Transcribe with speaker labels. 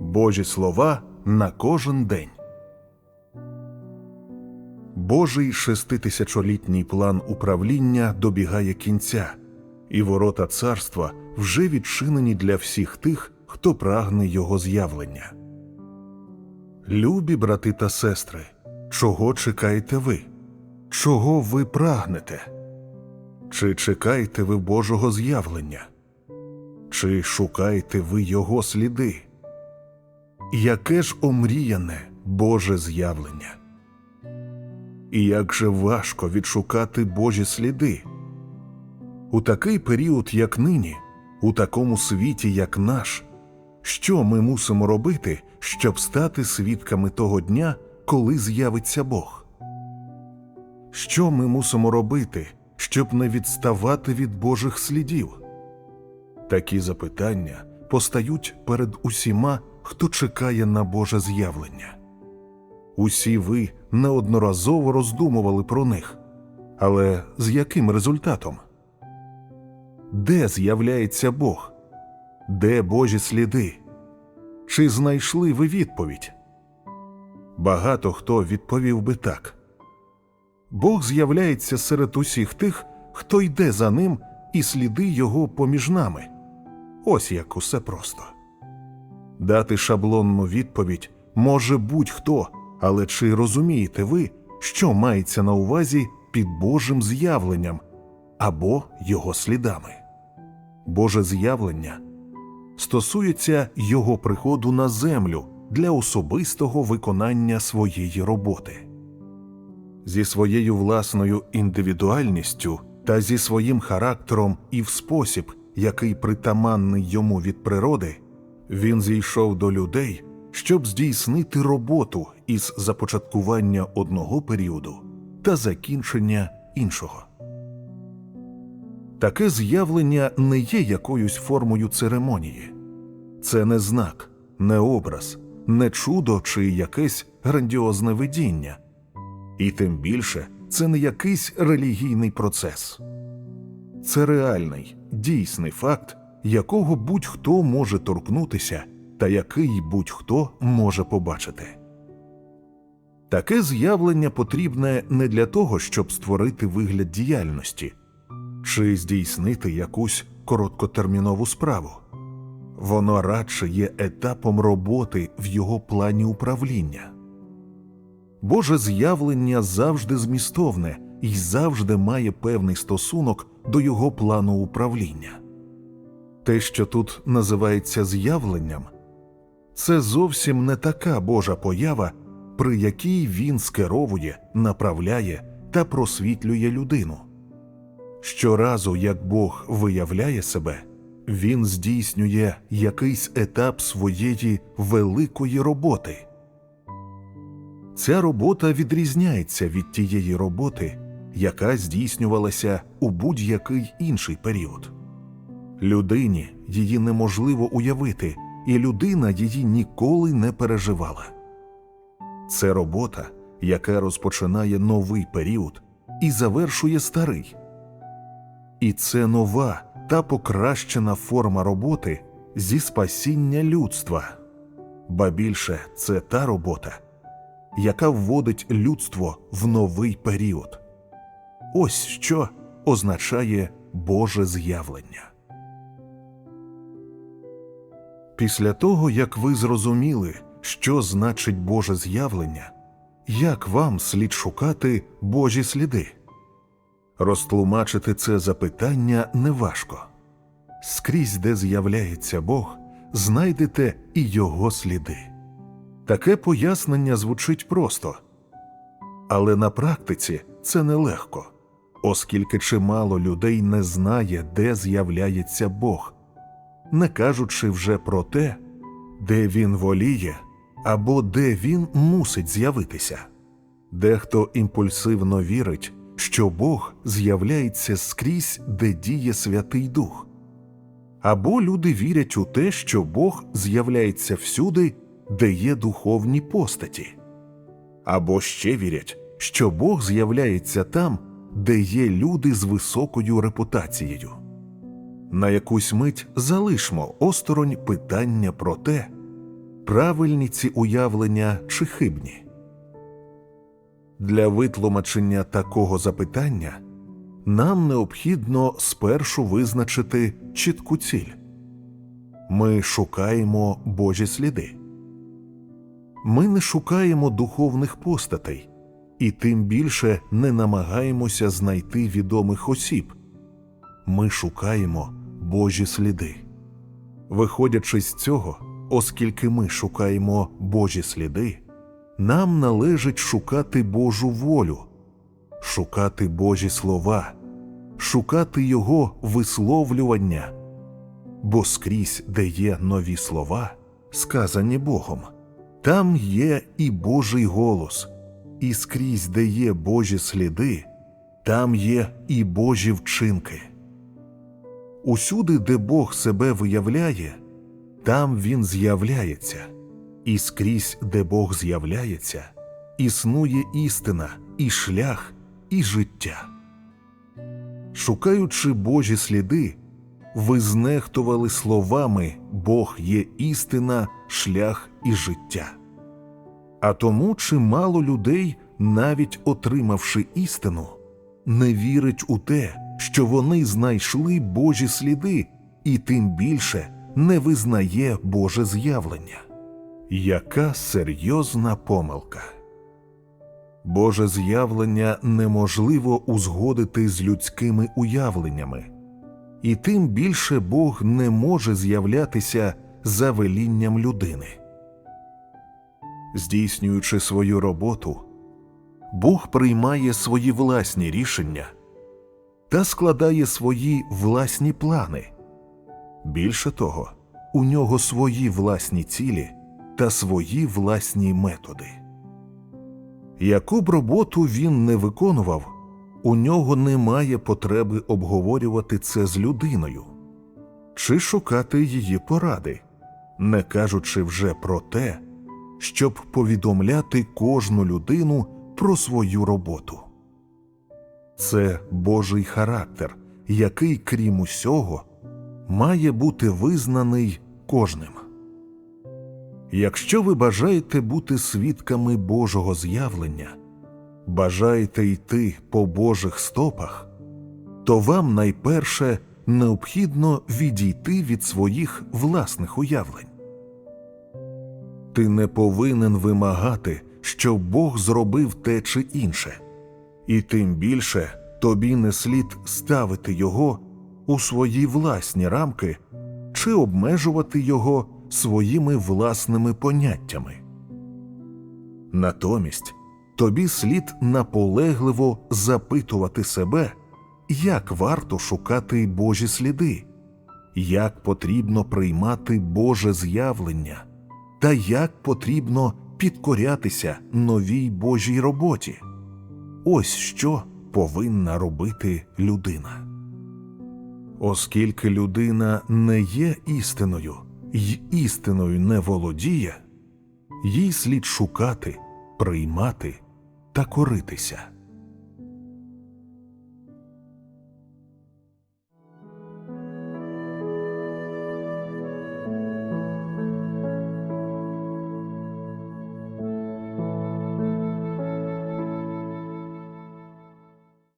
Speaker 1: Божі слова на кожен день. Божий шеститисячолітній план управління добігає кінця, і ворота царства вже відчинені для всіх тих, хто прагне його з'явлення. Любі брати та сестри, чого чекаєте ви? Чого ви прагнете? Чи чекаєте ви Божого з'явлення? Чи шукаєте ви Його сліди? Яке ж омріяне Боже з'явлення? І як же важко відшукати Божі сліди? У такий період, як нині, у такому світі, як наш, що ми мусимо робити, щоб стати свідками того дня, коли з'явиться Бог? Що ми мусимо робити, щоб не відставати від Божих слідів? Такі запитання постають перед усіма, хто чекає на Боже з'явлення. Усі ви неодноразово роздумували про них, але з яким результатом? Де з'являється Бог? Де Божі сліди? Чи знайшли ви відповідь? Багато хто відповів би так. Бог з'являється серед усіх тих, хто йде за ним, і сліди його поміж нами. Ось як усе просто. Дати шаблонну відповідь може будь-хто, але чи розумієте ви, що мається на увазі під Божим з'явленням або його слідами? Боже з'явлення стосується його приходу на землю для особистого виконання своєї роботи. Зі своєю власною індивідуальністю та зі своїм характером і в спосіб, який притаманний йому від природи, він зійшов до людей, щоб здійснити роботу із започаткування одного періоду та закінчення іншого. Таке з'явлення не є якоюсь формою церемонії, це не знак, не образ, не чудо чи якесь грандіозне видіння, і тим більше це не якийсь релігійний процес. Це реальний, дійсний факт, якого будь-хто може торкнутися та який будь-хто може побачити. Таке з'явлення потрібне не для того, щоб створити вигляд діяльності чи здійснити якусь короткотермінову справу. Воно радше є етапом роботи в його плані управління. Боже з'явлення завжди змістовне і завжди має певний стосунок до його плану управління. Те, що тут називається з'явленням, це зовсім не така Божа поява, при якій він скеровує, направляє та просвітлює людину. Щоразу, як Бог виявляє себе, він здійснює якийсь етап своєї великої роботи. Ця робота відрізняється від тієї роботи, яка здійснювалася у будь-який інший період. Людині її неможливо уявити, і людина її ніколи не переживала. Це робота, яка розпочинає новий період і завершує старий. І це нова та покращена форма роботи зі спасіння людства, ба більше це та робота, яка вводить людство в новий період. Ось що означає Боже з'явлення. Після того, як ви зрозуміли, що значить Боже з'явлення, як вам слід шукати Божі сліди? Розтлумачити це запитання неважко. Скрізь, де з'являється Бог, знайдете і його сліди. Таке пояснення звучить просто, але на практиці це нелегко, оскільки чимало людей не знає, де з'являється Бог, не кажучи вже про те, де він воліє або де він мусить з'явитися. Дехто імпульсивно вірить, що Бог з'являється скрізь, де діє Святий Дух. Або люди вірять у те, що Бог з'являється всюди, де є духовні постаті, або ще вірять, що Бог з'являється там, де є люди з високою репутацією. На якусь мить залишмо осторонь питання про те, правильні ці уявлення чи хибні? Для витлумачення такого запитання нам необхідно спершу визначити чітку ціль. Ми шукаємо Божі сліди. Ми не шукаємо духовних постатей і тим більше не намагаємося знайти відомих осіб. Ми шукаємо Божі сліди. Виходячи з цього, оскільки ми шукаємо Божі сліди, нам належить шукати Божу волю, шукати Божі слова, шукати Його висловлювання. Бо скрізь, де є нові слова, сказані Богом, там є і Божий голос, і скрізь, де є Божі сліди, там є і Божі вчинки. Усюди, де Бог себе виявляє, там Він з'являється, і скрізь, де Бог з'являється, існує істина, і шлях, і життя. Шукаючи Божі сліди, ви знехтували словами Бог є істина, шлях і життя. А тому чимало людей, навіть отримавши істину, не вірить у те, що вони знайшли Божі сліди, і тим більше не визнає Боже з'явлення. Яка серйозна помилка! Боже з'явлення неможливо узгодити з людськими уявленнями, і тим більше Бог не може з'являтися за велінням людини. Здійснюючи свою роботу, Бог приймає свої власні рішення та складає свої власні плани. Більше того, у нього свої власні цілі та свої власні методи. Яку б роботу він не виконував, у нього немає потреби обговорювати це з людиною чи шукати її поради, не кажучи вже про те, щоб повідомляти кожну людину про свою роботу. Це Божий характер, який, крім усього, має бути визнаний кожним. Якщо ви бажаєте бути свідками Божого з'явлення, бажаєте йти по Божих стопах, то вам найперше необхідно відійти від своїх власних уявлень. Ти не повинен вимагати, щоб Бог зробив те чи інше, і тим більше тобі не слід ставити його у свої власні рамки чи обмежувати його своїми власними поняттями. Натомість тобі слід наполегливо запитувати себе, як варто шукати Божі сліди, як потрібно приймати Боже з'явлення, та як потрібно підкорятися новій Божій роботі. Ось що повинна робити людина. Оскільки людина не є істиною й істиною не володіє, їй слід шукати, приймати та коритися.